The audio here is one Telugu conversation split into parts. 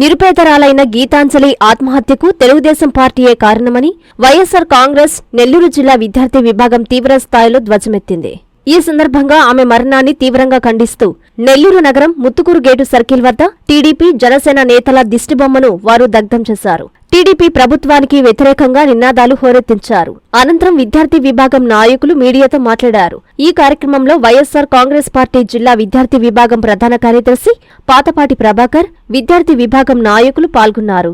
నిరుపేదరాలైన గీతాంజలి ఆత్మహత్యకు తెలుగుదేశం పార్టీయే కారణమని వైఎస్సార్ కాంగ్రెస్ నెల్లూరు జిల్లా విద్యార్థి విభాగం తీవ్ర స్థాయిలో ధ్వజమెత్తింది. ఈ సందర్భంగా ఆమె మరణాన్ని తీవ్రంగా ఖండిస్తూ నెల్లూరు నగరం ముత్తుకూరు గేటు సర్కిల్ వద్ద టీడీపీ జనసేన నేతల దిష్టిబొమ్మను వారు దగ్ధం చేశారు. టీడీపీ ప్రభుత్వానికి వ్యతిరేకంగా నినాదాలు హోరెత్తించారు. అనంతరం విద్యార్థి విభాగం నాయకులు మీడియాతో మాట్లాడారు. ఈ కార్యక్రమంలో వైఎస్సార్ కాంగ్రెస్ పార్టీ జిల్లా విద్యార్థి విభాగం ప్రధాన కార్యదర్శి పాతపాటి ప్రభాకర్ విద్యార్థి విభాగం నాయకులు పాల్గొన్నారు.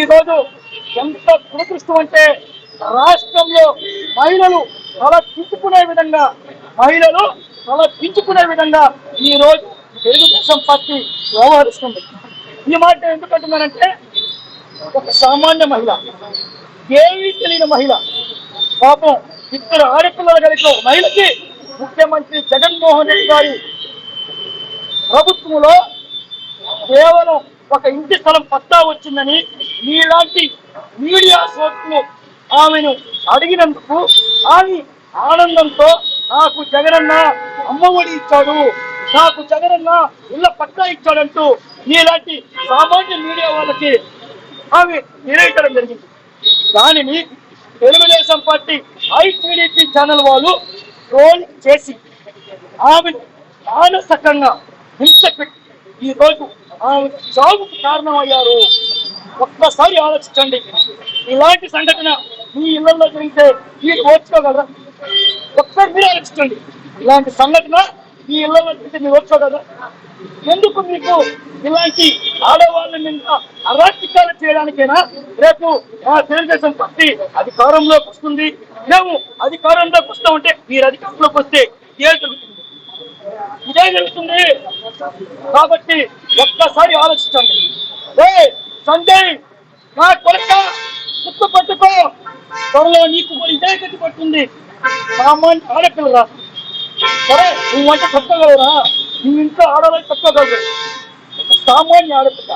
ఈ ఎంత దురదృష్టం అంటే రాష్ట్రంలో మహిళలు తల దించుకునే విధంగా మహిళలు తల దించుకునే విధంగా తెలుగుదేశం పార్టీ వ్యవహరిస్తుంది. ఈ మాట ఎందుకంటున్నానంటే ఒక సామాన్య మహిళ ఏమీ తెలియని మహిళ పాపం ఇద్దరు ఆడపిల్లలు కలిగిన ఒక మహిళకి ముఖ్యమంత్రి జగన్మోహన్ రెడ్డి గారి ప్రభుత్వంలో కేవలం ఒక ఇంటి స్థలం పట్టా వచ్చిందని మీలాంటి మీడియా సోర్సులు ఆమెను అడిగినందుకు ఆమె ఆనందంతో నాకు జగనన్న అమ్మఒడి ఇచ్చాడు నాకు జగనన్న ఇళ్ళ పట్టా ఇచ్చాడంటూ మీలాంటి సామాన్య మీడియా వాళ్ళకి ఆమె తెలియటం జరిగింది. దానిని తెలుగుదేశం పార్టీ ఐటీడీపీ ఛానల్ వాళ్ళు ట్రోల్ చేసి ఆమె మానసకంగా హింస పెట్టి ఈ రోజు ఆమె చావుకు కారణమయ్యారు. ఒక్కసారి ఆలోచించండి. ఇలాంటి సంఘటన మీ ఇళ్ళలో జరిగితే మీరు ఓర్చుకోగలరా? ఒక్కసారి మీరు ఆలోచించండి. ఇలాంటి సంఘటన ఈ ఇళ్ళలో జరిగితే మీరు ఎందుకు మీకు ఇలాంటి ఆడవాళ్ళ మీద అరాచకాలు చేయడానికైనా? రేపు మా తెలుగుదేశం పార్టీ అధికారంలోకి వస్తుంది. మేము అధికారంలోకి వస్తామంటే మీరు అధికారంలోకి వస్తే ఏం జరుగుతుంది? ఇదే జరుగుతుంది. కాబట్టి ఒక్కసారి ఆలోచించండి. ఏ సంజయ్ నా కొరక ముక్కు పట్టుకో త్వరలో నీకు ఇదే కట్టి పడుతుంది సామాన్య ఆడపిల్లరా? సరే నువ్వు అంటే తప్పగలరా నువ్వు ఇంట్లో ఆడవాళ్ళు తప్పగలరు సామాన్య ఆడపిల్ల.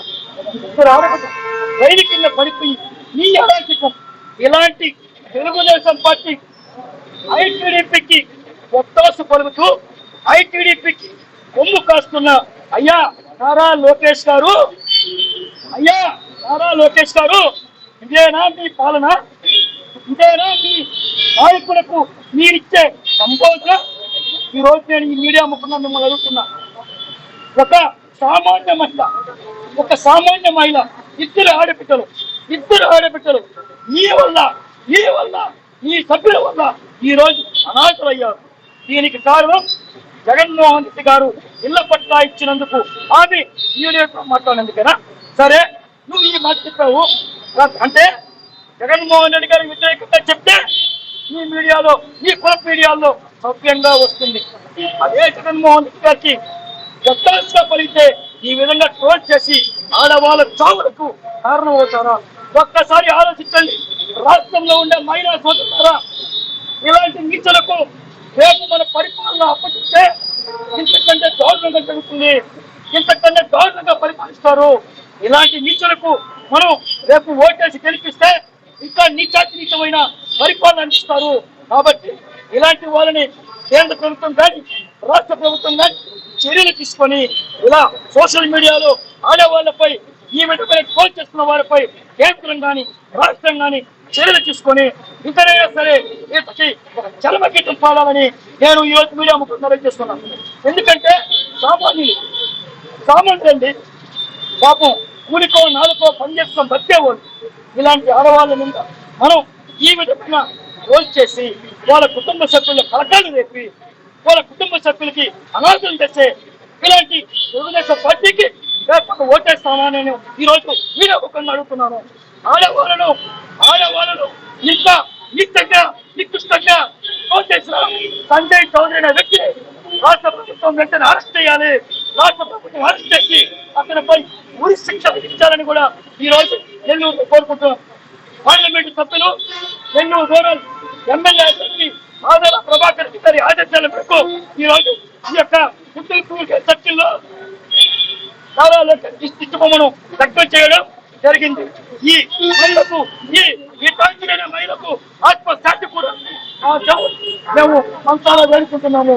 ఇద్దరు ఆడపిల్ల. రైలు కింద పడిపోయి నీ అరాచకం ఇలాంటి తెలుగుదేశం పార్టీ ఐటీడీపీకి ఒత్తాసు పలుకుతూ ఐటీడీపీకి కొమ్ము కాస్తున్న అయ్యా నారా లోకేష్ గారు. అయ్యా నారా లోకేష్ గారు ఇదేనా మీ పాలన? ఇదేనా మీ నాయకులకు మీరిచ్చే సంబోధన? ఈ రోజు నేను ఈ మీడియా ముఖంగా మిమ్మల్ని అడుగుతున్నా. ఒక సామాన్య మహిళ ఒక సామాన్య మహిళ ఇద్దరు ఆడబిడ్డలు ఇద్దరు ఆడబిడ్డలు మీ వల్ల మీ వల్ల ఈ సభ్యుల వల్ల ఈ రోజు అనాథలయ్యారు. దీనికి కారణం జగన్మోహన్ రెడ్డి గారు ఇళ్ళ పట్టా ఇచ్చినందుకు ఆమె మీడియాతో మాట్లాడినందుకేనా? సరే నువ్వు ఈ మాట చెప్పావు. అంటే జగన్మోహన్ రెడ్డి గారికి వ్యతిరేకంగా చెప్తే ఈ మీడియాలో ఈ కుల మీడియాలో సౌఖ్యంగా వస్తుంది. అదే జగన్మోహన్ రెడ్డి గారికి గట్టాల్సిగా పలిగితే ఈ విధంగా ట్రోల్ చేసి ఆడవాళ్ళ చావులకు కారణమవుతారా? ఒక్కసారి ఆలోచించండి. రాష్ట్రంలో ఉండే మహిళా సోదరులారా ఇలాంటి నీచలకు రేపు మన పరిపాలన అప్పగిస్తే ఇంతకంటే దారుణంగా జరుగుతుంది. ఇంతకంటే దారుణంగా పరిపాలిస్తారు. ఇలాంటి నీచులకు మనం రేపు ఓటేసి గెలిపిస్తే ఇంకా నీచాతి నీచమైన పరిపాలన అందిస్తారు. కాబట్టి ఇలాంటి వాళ్ళని కేంద్ర ప్రభుత్వం కానీ రాష్ట్ర ప్రభుత్వం కానీ చర్యలు తీసుకొని ఇలా సోషల్ మీడియాలో ఆడవాళ్ళపై ఈ విధమైన ట్రోల్ చేస్తున్న వారిపై కేంద్రం కానీ రాష్ట్రం కానీ చర్యలు తీసుకొని ఇతరైనా సరే వీటికి ఒక పాడాలని నేను ఈ రోజు మీడియా ముఖ్యంగా చేస్తున్నాను. ఎందుకంటే సామాన్యులు సామాన్యులండి పాపం కూలికో నాలుకో పనిచేస్తాం బతికేవాళ్ళు. ఇలాంటి ఆడవాళ్ళ మీద మనం ఈ విధంగా రోజు చేసి వాళ్ళ కుటుంబ సభ్యుల కలకాలు రేపి వాళ్ళ కుటుంబ సభ్యులకి అనాథం తెచ్చే ఇలాంటి తెలుగుదేశం పార్టీకి రేపు ఓటేస్తామా నేను ఈ రోజు మీరే ఒక అడుగుతున్నాను. ఆడవాళ్ళను ఆడవాళ్ళను ఇంత నిత్యంగా నికృష్టంగా ఓటేసిన సంజయ్ చౌదరి అనే వ్యక్తి రాష్ట్ర ప్రభుత్వం వెంటనే అరెస్ట్ చేయాలి. రాష్ట్ర ప్రభుత్వం అరెస్ట్ చేసి అతనిపై ఉరి శిక్ష విధించాలని కూడా ఈ రోజు నెల్లూరు కోరుకుంటున్నాం పార్లమెంటు సభ్యులు నెల్లూరు రూరల్ ఎమ్మెల్యే అభ్యర్థి ఆదాల ప్రభాకర్ ఇద్దరి ఆదేశాల మేరకు ఈ రోజు ఈ యొక్క పుత్తూరు చర్చిల్లో చాలా ఇష్టమను వ్యక్తం చేయడం జరిగింది. ఈ మహిళకు ఈ ఈ మహిళకు ఆత్మశాంతి కూడా ఆ మేము మనసారా వేడుకుంటున్నాము.